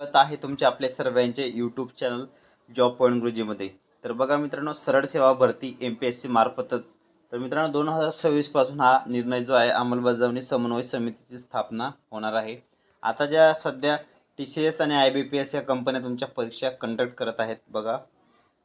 स्वागत आहे तुमच्या आपले सर्वांचे यूट्यूब चॅनल जॉब पॉईंट गुरुजीमध्ये तर बघा मित्रांनो सरळ सेवा भरती एम पी एस सी मार्फतच. तर मित्रांनो दोन हजार सव्वीसपासून हा निर्णय जो आहे अंमलबजावणी समन्वय समितीची स्थापना होणार आहे. आता ज्या सध्या टी सी एस आणि आय बी पी एस या कंपन्या तुमच्या परीक्षा कंडक्ट करत आहेत बघा.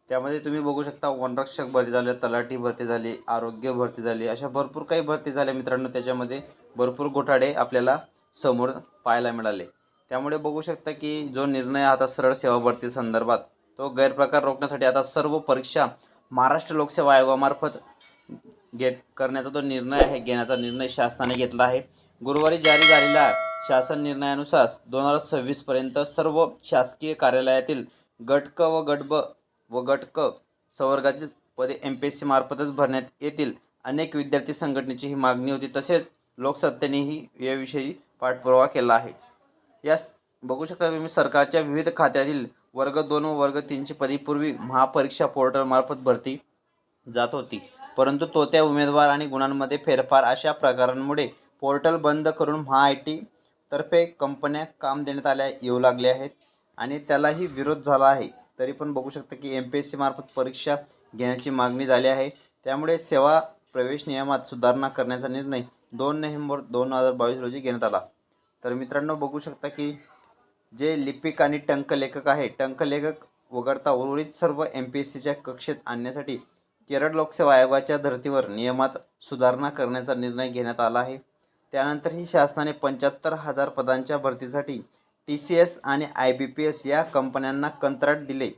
त्यामध्ये तुम्ही बघू शकता वनरक्षक भरती झाले तलाठी भरती झाली आरोग्य भरती झाली अशा भरपूर काही भरती झाल्या मित्रांनो त्याच्यामध्ये भरपूर घोटाळे आपल्याला समोर पाहायला मिळाले. त्यामुळे बघू शकता की जो निर्णय आता सरळ सेवा भरती संदर्भात तो गैरप्रकार रोखण्यासाठी आता सर्व परीक्षा महाराष्ट्र लोकसेवा आयोगामार्फत घेत करण्याचा जो निर्णय आहे घेण्याचा निर्णय शासनाने घेतला आहे. गुरुवारी जारी झालेल्या शासन निर्णयानुसार दोन हजार सव्वीसपर्यंत सर्व शासकीय कार्यालयातील गटक व गटब व गटक संवर्गातील पदे एम पी एस सी मार्फतच भरण्यात येतील. अनेक विद्यार्थी संघटनेची ही मागणी होती. तसेच लोकसत्तेनेही याविषयी पाठपुरावा केला आहे. यास बघू शकता तुम्ही सरकारच्या विविध खात्यातील वर्ग दोन व वर्ग तीनची पदीपूर्वी महापरीक्षा पोर्टलमार्फत भरती जात होती. परंतु तो त्या उमेदवार आणि गुणांमध्ये फेरफार अशा प्रकारांमुळे पोर्टल बंद करून महा आय टी तर्फे कंपन्या काम देण्यात आल्या येऊ लागल्या आहेत आणि त्यालाही विरोध झाला आहे. तरी पण बघू शकता की एम पी एस सी मार्फत परीक्षा घेण्याची मागणी झाली आहे. त्यामुळे सेवा प्रवेश नियमात सुधारणा करण्याचा निर्णय दोन नोव्हेंबर दोन हजार बावीस रोजी घेण्यात आला. तर मित्रांनो बघू शकता की जे लिपिक आणि टंकलेखक आहे टंकलेखक वगळता उर्वरित सर्व एम पी एस सीच्या कक्षेत आणण्यासाठी केरळ लोकसेवा आयोगाच्या धर्तीवर नियमात सुधारणा करण्याचा निर्णय घेण्यात आला आहे. त्यानंतरही शासनाने पंच्याहत्तर हजार पदांच्या भरतीसाठी टी सी एस आणि आय बी पी एस या कंपन्यांना कंत्राट दिले.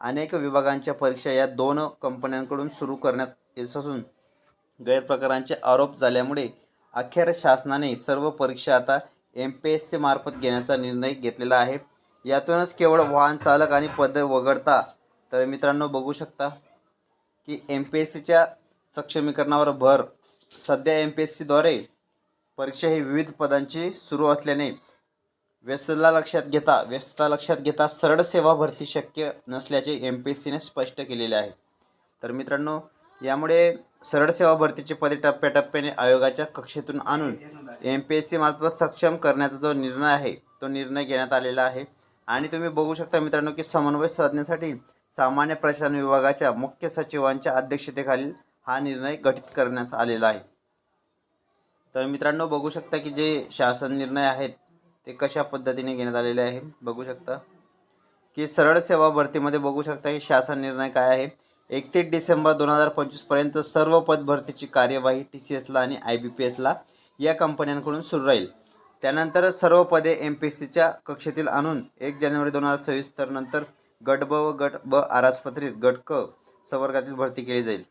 अनेक विभागांच्या परीक्षा या दोन कंपन्यांकडून सुरू करण्यात येत असून गैरप्रकारांचे आरोप झाल्यामुळे अखेर शासनाने सर्व परीक्षा आता एम पी एस सी मार्फत घेण्याचा निर्णय घेतलेला आहे. यातूनच केवळ वाहन चालक आणि पद वगळता तर मित्रांनो बघू शकता की एम पी एस सीच्या सक्षमीकरणावर भर. सध्या एम पी एस सीद्वारे परीक्षा ही विविध पदांची सुरू असल्याने व्यस्तता लक्षात घेता व्यस्तता लक्षात घेता सरळ सेवा भरती शक्य नसल्याचे एम पी एस सीने स्पष्ट केलेले आहे. तर मित्रांनो यामुळे सरळ सेवा भरतीची पदे टप्प्याटप्प्याने आयोगाच्या कक्षेतून आणून एम पी एस सी मार्फत सक्षम करण्याचा जो निर्णय आहे तो निर्णय घेण्यात आलेला आहे. आणि तुम्ही बघू शकता मित्रांनो की समन्वय साधण्यासाठी सामान्य प्रशासन विभागाच्या मुख्य सचिवांच्या अध्यक्षतेखालील हा निर्णय गठीत करण्यात आलेला आहे. तर मित्रांनो बघू शकता की जे शासन निर्णय आहेत ते कशा पद्धतीने घेण्यात आलेले आहे. बघू शकता की सरळ सेवा भरतीमध्ये बघू शकता की शासन निर्णय काय आहे. एकतीस डिसेंबर दोन हजार पंचवीसपर्यंत सर्व पद भरतीची कार्यवाही टी सी एसला आणि आय बी पी एसला या कंपन्यांकडून सुरू राहील. त्यानंतर सर्व पदे एम पी एस सीच्या कक्षेतील आणून एक जानेवारी दोन हजार सव्वीस तर नंतर गट ब व गट ब आरासपत्रित गट क संवर्गातील भरती केली जाईल.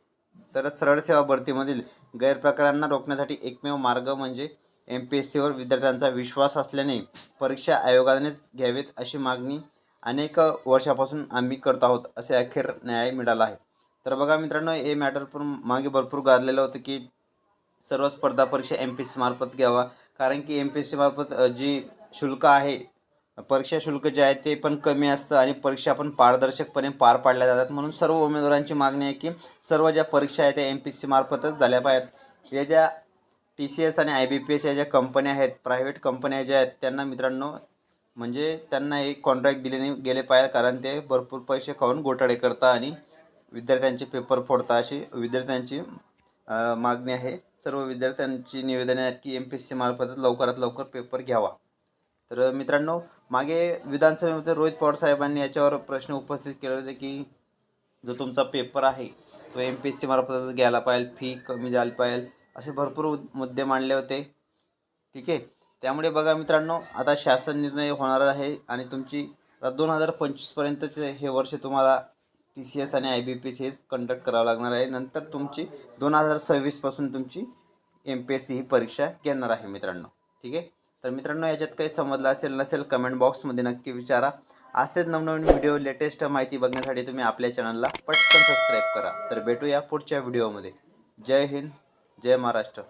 तर सरळ सेवा भरतीमधील गैरप्रकारांना रोखण्यासाठी एकमेव मार्ग म्हणजे एम पी एस सीवर विद्यार्थ्यांचा विश्वास असल्याने परीक्षा आयोगानेच घ्यावेत अशी मागणी अनेक वर्षापासून आम्ही करत आहोत असे अखेर न्याय मिळाला आहे. तर बघा मित्रांनो हे मॅटर पण मागे भरपूर गाजलेलं होतं की सर्व स्पर्धा परीक्षा एम पी एस सी मार्फत घ्यावा. कारण की एम पी एस सी मार्फत जी शुल्क आहे परीक्षा शुल्क जे आहे ते पण कमी असतं आणि परीक्षा पण पारदर्शकपणे पार पाडल्या जातात. म्हणून सर्व उमेदवारांची मागणी आहे की सर्व ज्या परीक्षा आहेत त्या एम पी एस सी मार्फतच झाल्या पाहिजेत. या ज्या टी सी एस आणि आय बी पी एस या ज्या कंपन्या आहेत प्रायव्हेट कंपन्या ज्या आहेत त्यांना मित्रांनो म्हणजे त्यांना एक कॉन्ट्रॅक्ट दिले नाही गेले पाहिजे कारण ते भरपूर पैसे खाऊन घोटाळे करता आणि विद्यार्थ्यांचे पेपर फोडता अशी विद्यार्थ्यांची मागणी आहे. सर्व विद्यार्थ्यांची निवेदने आहेत की एम पी एस सी मार्फत लवकरात लवकर पेपर घ्यावा. तर मित्रांनो मागे विधानसभेमध्ये रोहित पवार साहेबांनी याच्यावर प्रश्न उपस्थित केले होते की जो तुमचा पेपर आहे तो एम पी एस सी मार्फतच घ्यायला पाहिजे फी कमी झाली पाहिजे असे भरपूर उद- मुद्दे मांडले होते. ठीक आहे? त्यामुळे बघा मित्रांनो आता शासन निर्णय होणार आहे आणि तुमची दोन हजार पंचवीसपर्यंतचे हे वर्ष तुम्हाला टी सी एस आणि आय बी पी हेच कंडक्ट करावं लागणार आहे. नंतर तुमची दोन हजार सव्वीसपासून तुमची एम पी एस सी ही परीक्षा घेणार आहे मित्रांनो. ठीक आहे? तर मित्रांनो याच्यात काही समजलं असेल नसेल कमेंट बॉक्समध्ये नक्की विचारा. असेच नवनवीन व्हिडिओ लेटेस्ट माहिती बघण्यासाठी तुम्ही आपल्या चॅनलला पटकन सबस्क्राईब करा. तर भेटूया पुढच्या व्हिडिओमध्ये जय हिंद जय महाराष्ट्र.